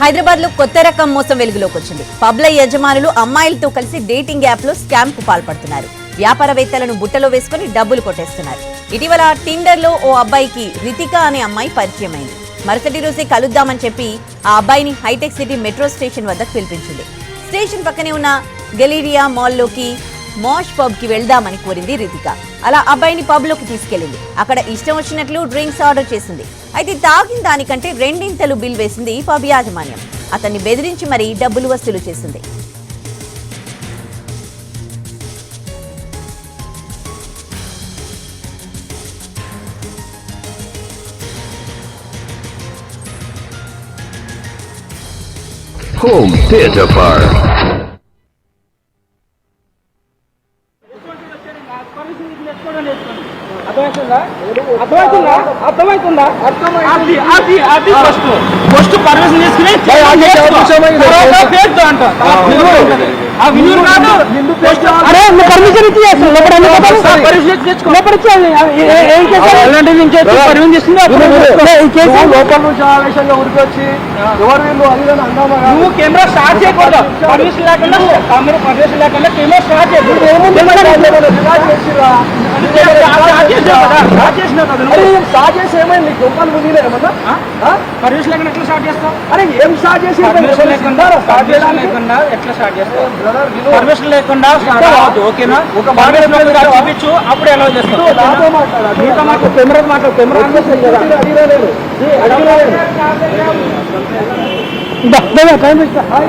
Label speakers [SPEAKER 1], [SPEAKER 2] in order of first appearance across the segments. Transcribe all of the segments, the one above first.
[SPEAKER 1] హైదరాబాద్లో కొత్త రకం మోసం వెలుగులోకి వచ్చింది. పబ్ల యజమానులు అమ్మాయిలతో కలిసి డేటింగ్ యాప్లో స్కామ్కు పాల్పడుతున్నారు. వ్యాపారవేత్తలను బుట్టలో వేసుకుని డబ్బులు కొట్టేస్తున్నారు. ఇటీవల టిండర్లో ఓ అబ్బాయికి రితిక అనే అమ్మాయి పరిచయమైంది. మరుసటి రోజే కలుద్దామని చెప్పి ఆ అబ్బాయిని హైటెక్ సిటీ మెట్రో స్టేషన్ వద్దకు పిలిపించింది. స్టేషన్ పక్కనే ఉన్న గెలీరియా మాల్లోకి మాష్ పబ్కి వెళ్దామని కోరింది రితిక. అలా అబ్బాయిని పబ్లోకి తీసుకెళ్ళింది అక్కడ ఇష్టం వచ్చినట్లు డ్రింక్స్ ఆర్డర్ చేసింది. అయితే తాగిన దానికంటే రెండింతలు బిల్ వేసింది పబ్ యాజమాన్యం. అతన్ని బెదిరించి మరీ డబ్బులు వసూలు చేసింది.
[SPEAKER 2] Home Theater Bar.
[SPEAKER 3] అర్థమవుతుందా? అర్థమవుతుందా? అర్థమవుతుందా? అది అది అది ఫస్ట్. ఫస్ట్ పర్మిషన్ తీసుకుని అంట
[SPEAKER 4] అరే నువ్వు పర్మిషన్ ఇచ్చి పోతావు?
[SPEAKER 3] పర్మిషన్
[SPEAKER 5] కాదు.
[SPEAKER 3] నువ్వు కెమెరా స్టార్ట్ చేయకూడదు. పర్మిషన్ లేకుండా పర్మిషన్ లేకుండా కెమెరా స్టార్ట్ చేయకూడదు? స్టార్ట్
[SPEAKER 5] చేసి ఏమైంది? ఏమన్నా ఆ?
[SPEAKER 3] పర్మిషన్ లేకుండా ఎట్లా స్టార్ట్ చేస్తావు?
[SPEAKER 5] అరే ఏం స్టార్ట్ చేసి
[SPEAKER 3] లేకుండా
[SPEAKER 5] స్టార్ట్ చేయడానికి?
[SPEAKER 3] లేకుండా ఎట్లా స్టార్ట్ చేస్తావు. పర్మిషన్ లేకుండా ఓకేనా?
[SPEAKER 5] ఒక
[SPEAKER 3] పర్మిషన్. చూపించు అప్పుడు కెమెరా మాట్లాడు కెమెరా ఆన్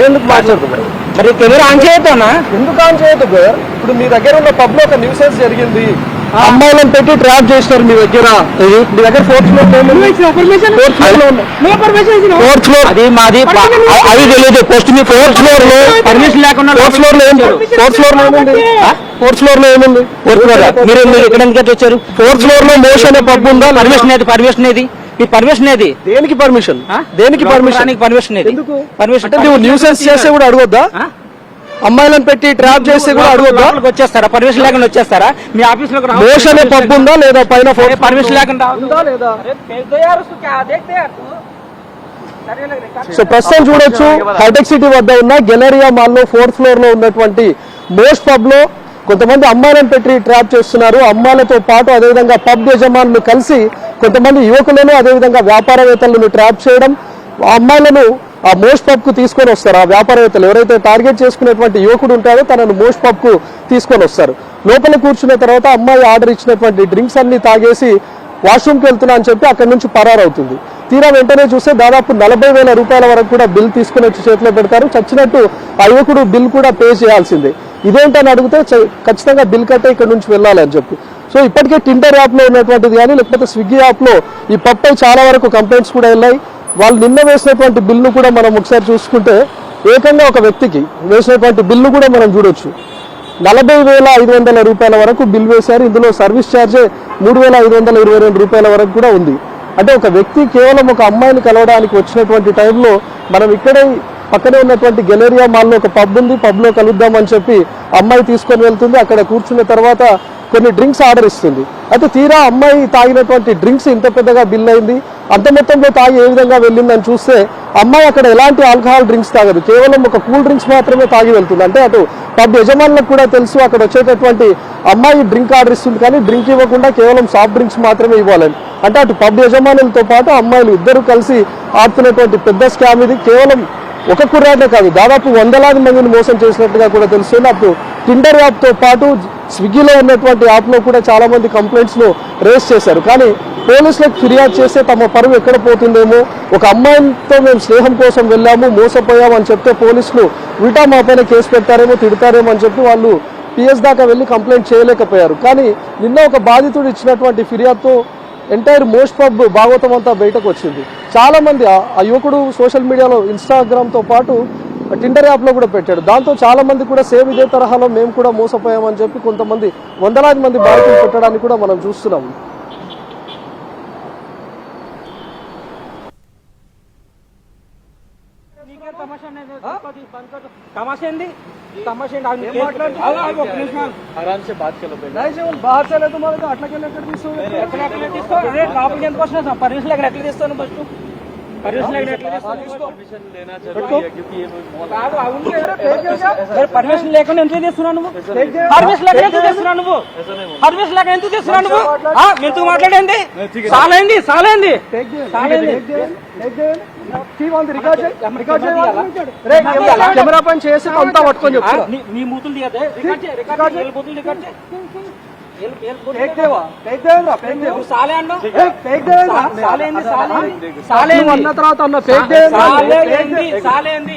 [SPEAKER 5] ఎందుకు మాట్లాడుతున్నాను
[SPEAKER 3] మరి కెమెరా ఆన్ చేయొద్దా
[SPEAKER 5] ఎందుకు ఆన్ చేయొద్దు ఇప్పుడు మీ దగ్గర ఉన్న పబ్లో ఒక న్యూసెన్స్ జరిగింది. అమ్మాయిలను పెట్టి ట్రాప్ చేసినారు మీ దగ్గర. మీ దగ్గర ఫోర్త్ ఫ్లోర్ ఫోర్త్ ఫ్లోర్
[SPEAKER 3] అది మాది అది తెలియదు పోస్ట్ మీ
[SPEAKER 5] ఫోర్త్ ఫ్లోర్లో
[SPEAKER 3] పర్మిషన్ లేకుండా
[SPEAKER 5] ఫోర్త్ ఫ్లోర్లో ఫోర్త్ ఫ్లోర్లో ఏముంది? ఫోర్త్ ఫ్లోర్లో ఏముంది?
[SPEAKER 3] ఫోర్త్ ఫ్లోర్ మీరు మీరు ఎక్కడ ఎందుకు వచ్చారు?
[SPEAKER 5] ఫోర్త్ ఫ్లోర్లో మోషన్ పబ్ ఉందా
[SPEAKER 3] పర్మిషన్ ఏది? పర్మిషన్ ఏది? పర్మిషన్ ఏది?
[SPEAKER 5] దేనికి పర్మిషన్ దేనికి పర్మిషన్
[SPEAKER 3] పర్మిషన్ పర్మిషన్
[SPEAKER 5] నువ్వు న్యూసెన్స్ చేస్తే కూడా అడగొద్దా? అమ్మాయిలను పెట్టి ట్రాప్ చేస్తే కూడా అడగొద్దా?
[SPEAKER 3] వచ్చేస్తారా? పర్మిషన్ లేకుండా వచ్చేస్తారా? మీ ఆఫీస్లో
[SPEAKER 5] మోషన్ పబ్బు ఉందా లేదా? పైన
[SPEAKER 3] పర్మిషన్ లేకుండా
[SPEAKER 5] సో ప్రస్తుతం చూడొచ్చు హైటెక్ సిటీ వద్ద ఉన్న గెలరియా మాల్లో ఫోర్త్ ఫ్లోర్లో ఉన్నటువంటి మోస్ట్ పబ్లో కొంతమంది అమ్మాయిలను పెట్టి ట్రాప్ చేస్తున్నారు. అమ్మాయిలతో పాటు అదేవిధంగా పబ్ యజమానులు కలిసి కొంతమంది యువకులను అదేవిధంగా వ్యాపారవేత్తలను ట్రాప్ చేయడం ఆ అమ్మాయిలను ఆ మోస్ట్ పబ్కు తీసుకొని వస్తారు. ఆ వ్యాపారవేత్తలు ఎవరైతే టార్గెట్ చేసుకునేటువంటి యువకుడు ఉంటాడో తనను మోస్ట్ పబ్కు తీసుకొని వస్తారు. లోపల కూర్చున్న తర్వాత అమ్మాయి ఆర్డర్ ఇచ్చినటువంటి డ్రింక్స్ అన్ని తాగేసి వాష్రూమ్కి వెళ్తున్నా అని చెప్పి అక్కడి నుంచి పరారవుతుంది. తీరా వెంటనే చూస్తే దాదాపు నలభై వేల రూపాయల వరకు కూడా బిల్ తీసుకుని వచ్చి చేతిలో పెడతారు. చచ్చినట్టు ఆ యువకుడు బిల్ కూడా పే చేయాల్సిందే. ఇదేంటని అడిగితే ఖచ్చితంగా బిల్ కట్టే ఇక్కడ నుంచి వెళ్ళాలి అని చెప్పి. సో ఇప్పటికే టిండర్ యాప్లో ఉన్నటువంటిది కానీ లేకపోతే స్విగ్గీ యాప్లో ఈ పప్పై చాలా వరకు కంప్లైంట్స్ కూడా వెళ్ళాయి. వాళ్ళు నిన్న వేసినటువంటి బిల్లు కూడా మనం ఒకసారి చూసుకుంటే ఏకంగా ఒక వ్యక్తికి వేసినటువంటి బిల్లు కూడా మనం చూడొచ్చు. నలభై వేల ఐదు వందల రూపాయల వరకు బిల్ వేశారు. ఇందులో సర్వీస్ ఛార్జే మూడు వేల ఐదు వందల ఇరవై రెండు రూపాయల వరకు కూడా ఉంది. అంటే ఒక వ్యక్తి కేవలం ఒక అమ్మాయిని కలవడానికి వచ్చినటువంటి టైంలో మనం ఇక్కడే పక్కనే ఉన్నటువంటి గెలేరియా మాల్లో ఒక పబ్ ఉంది పబ్లో కలుద్దామని చెప్పి అమ్మాయి తీసుకొని వెళ్తుంది. అక్కడ కూర్చున్న తర్వాత కొన్ని డ్రింక్స్ ఆర్డర్ ఇస్తుంది. అయితే తీరా అమ్మాయి తాగినటువంటి డ్రింక్స్ ఇంత పెద్దగా బిల్ అయింది. అంత మొత్తంలో తాగి ఏ విధంగా వెళ్ళిందని చూస్తే అమ్మాయి అక్కడ ఎలాంటి ఆల్కహాల్ డ్రింక్స్ తాగదు. కేవలం ఒక కూల్ డ్రింక్స్ మాత్రమే తాగి వెళ్తుంది. అంటే అటు పబ్ యజమానులకు కూడా తెలుసు అక్కడ వచ్చేటటువంటి అమ్మాయి డ్రింక్ ఆర్డర్ ఇస్తుంది కానీ డ్రింక్ ఇవ్వకుండా కేవలం సాఫ్ట్ డ్రింక్స్ మాత్రమే ఇవ్వాలని. అంటే అటు పబ్ యజమానులతో పాటు అమ్మాయిలు ఇద్దరు కలిసి ఆడుతున్నటువంటి పెద్ద స్కామ్ ఇది. కేవలం ఒక కుర్రాడే కాదు దాదాపు వందలాది మందిని మోసం చేసినట్టుగా కూడా తెలుస్తుంది అప్పుడు టిండర్ యాప్తో పాటు స్విగ్గీలో ఉన్నటువంటి యాప్లో కూడా చాలా మంది రేస్ చేశారు. కానీ పోలీసులకు ఫిర్యాదు చేస్తే తమ పరువు ఎక్కడ పోతుందేమో ఒక అమ్మాయితో మేము స్నేహం కోసం వెళ్ళాము మోసపోయాము అని చెప్తే పోలీసులు ఉల్టా మా పైన కేసు పెడతారేమో తిడతారేమో అని చెప్పి వాళ్ళు పిఎస్ దాకా వెళ్ళి కంప్లైంట్ చేయలేకపోయారు. కానీ నిన్న ఒక బాధితుడు ఇచ్చినటువంటి ఫిర్యాదుతో ఎంటైర్ మోస్ట్ పబ్ భాగవతం అంతా బయటకు వచ్చింది. చాలా మంది ఆ- యువకుడు సోషల్ మీడియాలో ఇన్స్టాగ్రామ్తో పాటు టిండర్ యాప్లో కూడా పెట్టాడు. దాంతో చాలా మంది కూడా సేమ్ ఇదే తరహాలో మేము కూడా మోసపోయామని చెప్పి కొంతమంది వందలాది మంది బాధితులు పెట్టడానికి కూడా మనం చూస్తున్నాం. బాహర్ ఎక్కడ
[SPEAKER 3] తీసుకో? లోపలికి ఎందుకు పర్మిషన్ ఎక్కడ ఎట్లా తీస్తాను ఫస్ట్ పర్మిషన్ లేకుండా ఎంత చేస్తున్నావు నువ్వు? పర్మిషన్ లేకుండా ఎంత చేస్తున్నావు నువ్వు? పర్మిషన్ లేకుండా ఎంత చేస్తున్నావు నువ్వు? ఆ, మీతో మాట్లాడేంది? సాలైంది సాలైంది. సాలైంది.
[SPEAKER 5] కెమెరా పని చేసి అంతా పట్టుకొని చెప్తున్నా
[SPEAKER 3] నీ- మూతులు తీయదే రికార్డ్ రికార్డ్ రికార్డ్ సాలే
[SPEAKER 5] అన్న తర్వాత అన్న ఫేక్
[SPEAKER 3] సాలేంది సాలేంది